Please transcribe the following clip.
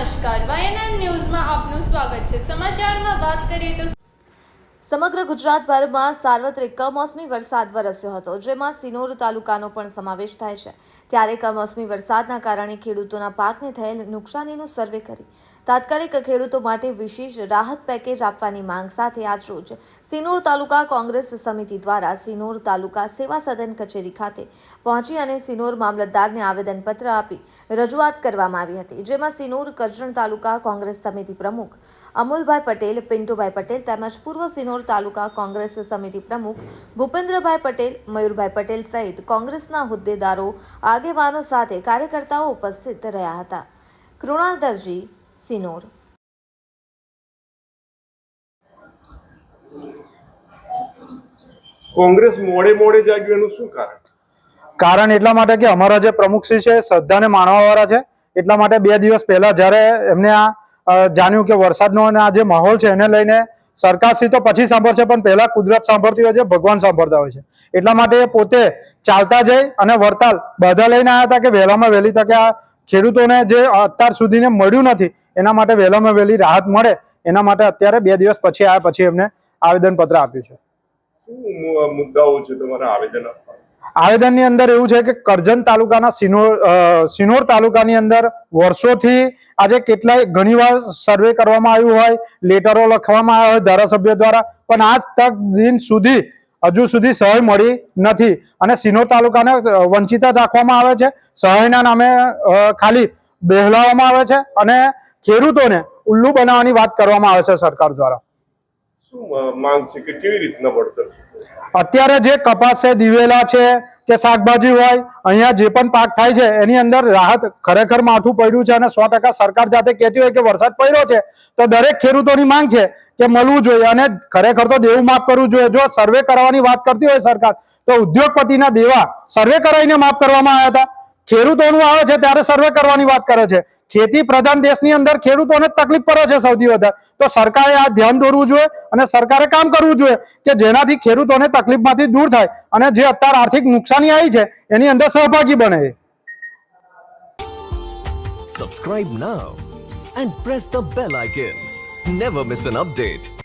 નમસ્કાર. વાયએનએન ન્યૂઝમાં આપનું સ્વાગત છે. સમાચારમાં વાત કરીએ તો સમગ્ર ગુજરાતભરમાં સાર્વત્રિક કમોસમી વરસાદ વરસ્યો હતો, જેમાં સિનોર તાલુકાનો પણ સમાવેશ થાય છે. ત્યારે કમોસમી વરસાદના કારણે ખેડૂતોના પાકને થયેલ નુકસાનીનું સર્વે કરી તાત્કાલિક ખેડૂતો માટે વિશેષ રાહત પેકેજ આપવાની માંગ સાથે આજરોજ સિનોર તાલુકા કોંગ્રેસ સમિતિ દ્વારા સિનોર તાલુકા સેવા સદન કચેરી ખાતે પહોંચી અને સિનોર મામલતદારને આવેદનપત્ર આપી રજૂઆત કરવામાં આવી હતી, જેમાં સિનોર કરજણ તાલુકા કોંગ્રેસ સમિતિ પ્રમુખ અમુલભાઈ પટેલ, પિન્ટુભાઈ પટેલ તેમજ પૂર્વ સિનોર તાલુકા કોંગ્રેસ સમિતિ પ્રમુખ ભૂપેન્દ્રભાઈ પટેલ, મયુરભાઈ પટેલ સહિત કોંગ્રેસના હોદ્દેદારો, આગેવાનો સાથે કાર્યકર્તાઓ ઉપસ્થિત રહ્યા હતા. કૃણાલ દરજી સિનોર કોંગ્રેસ મોડે મોડે જાગ્યું એનું શું કારણ? કારણ એટલા માટે કે અમારા જે પ્રમુખશ્રી છે શ્રદ્ધાને માણવાવાળા છે. એટલા માટે બે દિવસ પહેલા જ્યારે એમને આ જાણ્યું કે વરસાદનો અને આ જે માહોલ છે એને લઈને સરકારશ્રી તો પછી સાંભળશે પણ પહેલા કુદરત સાંભળતી હોય છે ભગવાન સાંભળતા હોય છે. એટલા માટે એ પોતે ચાલતા જઈ અને વરતાલ બધા લઈને આવ્યા હતા કે વહેલામાં વહેલી તકે આ ખેડૂતોને જે અત્યાર સુધીને મળ્યું નથી એના માટે વહેલામાં વહેલી રાહત મળે એના માટે અત્યારે બે દિવસ પછી આવ્યા પછી એમને આવેદનપત્ર આપ્યું છે. શું મુદ્દાઓ છે તમારા આવેદન આવેદનની અંદર એવું છે કે કરજણ તાલુકાના સિનોર સિનોર તાલુકાની અંદર વર્ષોથી આજે કેટલાય ઘણીવાર સર્વે કરવામાં આવ્યું હોય લેટરો લખવામાં આવ્યા હોય ધારાસભ્ય દ્વારા પણ આજ તક દિન સુધી હજુ સુધી સહાય મળી નથી. અને સિનોર તાલુકાને વંચિત રાખવામાં આવે છે. સહાયના નામે ખાલી બહેલાવવામાં આવે છે અને ખેડૂતોને ઉલ્લુ બનાવવાની વાત કરવામાં આવે છે સરકાર દ્વારા? અત્યારે જે કપાસ છે દિવેલા છે કે શાકભાજી હોય અહીંયા જે પણ પાક થાય છે એની અંદર રાહત ખરેખર માઠું પડ્યું છે અને સો ટકા સરકાર જાતે કહેતી હોય કે વરસાદ પડ્યો છે તો દરેક ખેડૂતોની માંગ છે કે મળવું જોઈએ અને ખરેખર તો દેવું માફ કરવું જોઈએ. જો સર્વે કરવાની વાત કરતી હોય સરકાર તો ઉદ્યોગપતિના દેવા સર્વે કરાવીને માફ કરવામાં આવ્યા હતા. ખેડૂતોનું આવે છે ત્યારે સર્વે કરવાની વાત કરે છે. ખેતી પ્રધાન દેશની અંદર ખેડૂતોને તકલીફ પડે છે સૌથી વધારે. તો સરકારે આ ધ્યાન દોરવું જોઈએ અને સરકારે કામ કરવું જોઈએ કે જેનાથી ખેડૂતોને તકલીફમાંથી દૂર થાય અને જે અત્યારે આર્થિક નુકસાની આવી છે, એની અંદર સહભાગી બને. Subscribe now and press the bell icon never miss an update.